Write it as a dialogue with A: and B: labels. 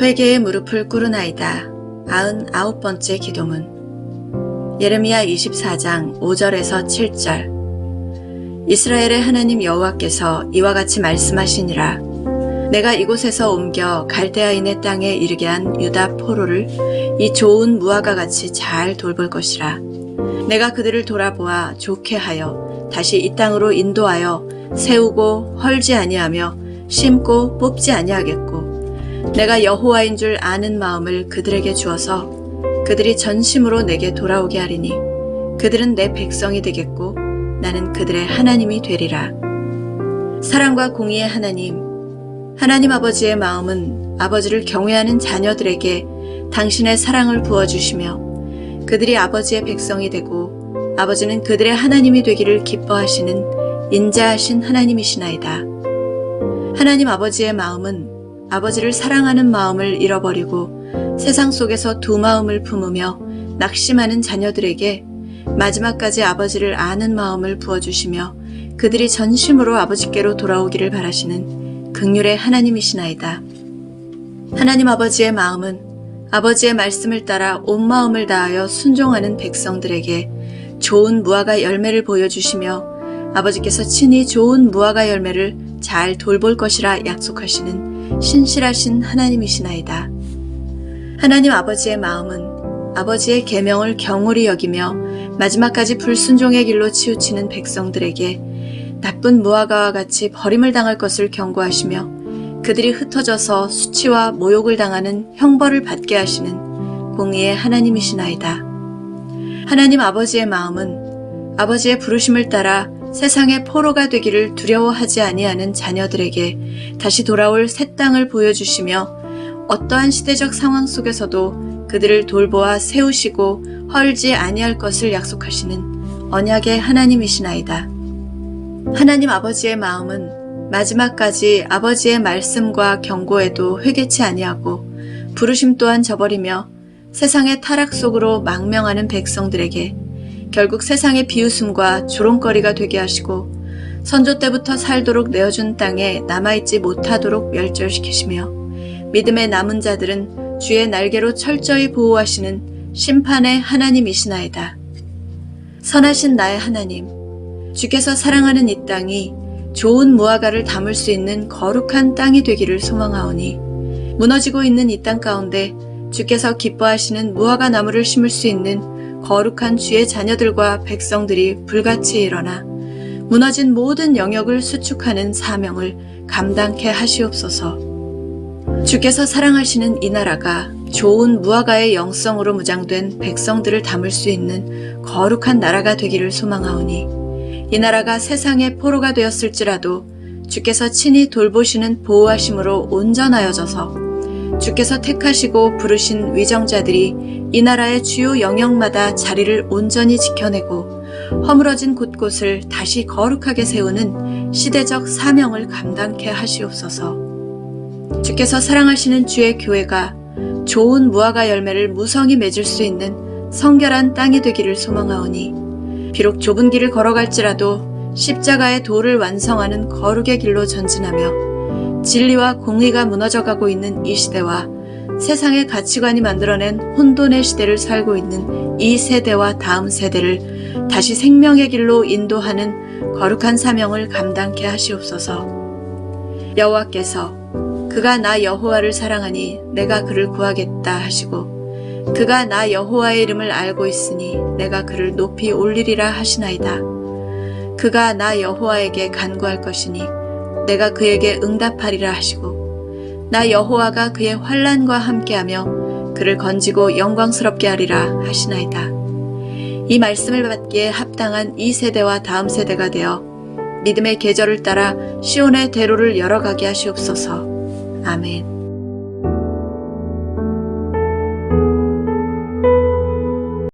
A: 회개의 무릎을 꿇으나이다. 아흔 아홉 번째 기도문. 예레미야 24장 5절에서 7절. 이스라엘의 하나님 여호와께서 이와 같이 말씀하시니라. 내가 이곳에서 옮겨 갈대아인의 땅에 이르게 한 유다 포로를 이 좋은 무화과 같이 잘 돌볼 것이라. 내가 그들을 돌아보아 좋게 하여 다시 이 땅으로 인도하여 세우고 헐지 아니하며 심고 뽑지 아니하겠고 내가 여호와인 줄 아는 마음을 그들에게 주어서 그들이 전심으로 내게 돌아오게 하리니 그들은 내 백성이 되겠고 나는 그들의 하나님이 되리라. 사랑과 공의의 하나님, 하나님 아버지의 마음은 아버지를 경외하는 자녀들에게 당신의 사랑을 부어주시며 그들이 아버지의 백성이 되고 아버지는 그들의 하나님이 되기를 기뻐하시는 인자하신 하나님이시나이다. 하나님 아버지의 마음은 아버지를 사랑하는 마음을 잃어버리고 세상 속에서 두 마음을 품으며 낙심하는 자녀들에게 마지막까지 아버지를 아는 마음을 부어주시며 그들이 전심으로 아버지께로 돌아오기를 바라시는 극률의 하나님이시나이다. 하나님 아버지의 마음은 아버지의 말씀을 따라 온 마음을 다하여 순종하는 백성들에게 좋은 무화과 열매를 보여주시며 아버지께서 친히 좋은 무화과 열매를 잘 돌볼 것이라 약속하시는 신실하신 하나님이시나이다. 하나님 아버지의 마음은 아버지의 계명을 경홀히 여기며 마지막까지 불순종의 길로 치우치는 백성들에게 나쁜 무화과와 같이 버림을 당할 것을 경고하시며 그들이 흩어져서 수치와 모욕을 당하는 형벌을 받게 하시는 공의의 하나님이시나이다. 하나님 아버지의 마음은 아버지의 부르심을 따라 세상의 포로가 되기를 두려워하지 아니하는 자녀들에게 다시 돌아올 새 땅을 보여주시며 어떠한 시대적 상황 속에서도 그들을 돌보아 세우시고 헐지 아니할 것을 약속하시는 언약의 하나님이시나이다. 하나님 아버지의 마음은 마지막까지 아버지의 말씀과 경고에도 회개치 아니하고 부르심 또한 저버리며 세상의 타락 속으로 망명하는 백성들에게 결국 세상의 비웃음과 조롱거리가 되게 하시고 선조 때부터 살도록 내어준 땅에 남아있지 못하도록 멸절시키시며 믿음의 남은 자들은 주의 날개로 철저히 보호하시는 심판의 하나님이시나이다. 선하신 나의 하나님, 주께서 사랑하는 이 땅이 좋은 무화과를 담을 수 있는 거룩한 땅이 되기를 소망하오니 무너지고 있는 이 땅 가운데 주께서 기뻐하시는 무화과 나무를 심을 수 있는 거룩한 주의 자녀들과 백성들이 불같이 일어나 무너진 모든 영역을 수축하는 사명을 감당케 하시옵소서. 주께서 사랑하시는 이 나라가 좋은 무화과의 영성으로 무장된 백성들을 담을 수 있는 거룩한 나라가 되기를 소망하오니 이 나라가 세상의 포로가 되었을지라도 주께서 친히 돌보시는 보호하심으로 온전하여져서 주께서 택하시고 부르신 위정자들이 이 나라의 주요 영역마다 자리를 온전히 지켜내고 허물어진 곳곳을 다시 거룩하게 세우는 시대적 사명을 감당케 하시옵소서. 주께서 사랑하시는 주의 교회가 좋은 무화과 열매를 무성히 맺을 수 있는 성결한 땅이 되기를 소망하오니 비록 좁은 길을 걸어갈지라도 십자가의 도를 완성하는 거룩의 길로 전진하며 진리와 공의가 무너져가고 있는 이 시대와 세상의 가치관이 만들어낸 혼돈의 시대를 살고 있는 이 세대와 다음 세대를 다시 생명의 길로 인도하는 거룩한 사명을 감당케 하시옵소서. 여호와께서 그가 나 여호와를 사랑하니 내가 그를 구하겠다 하시고 그가 나 여호와의 이름을 알고 있으니 내가 그를 높이 올리리라 하시나이다. 그가 나 여호와에게 간구할 것이니 내가 그에게 응답하리라 하시고 나 여호와가 그의 환란과 함께하며 그를 건지고 영광스럽게 하리라 하시나이다. 이 말씀을 받기에 합당한 이 세대와 다음 세대가 되어 믿음의 계절을 따라 시온의 대로를 열어가게 하시옵소서. 아멘.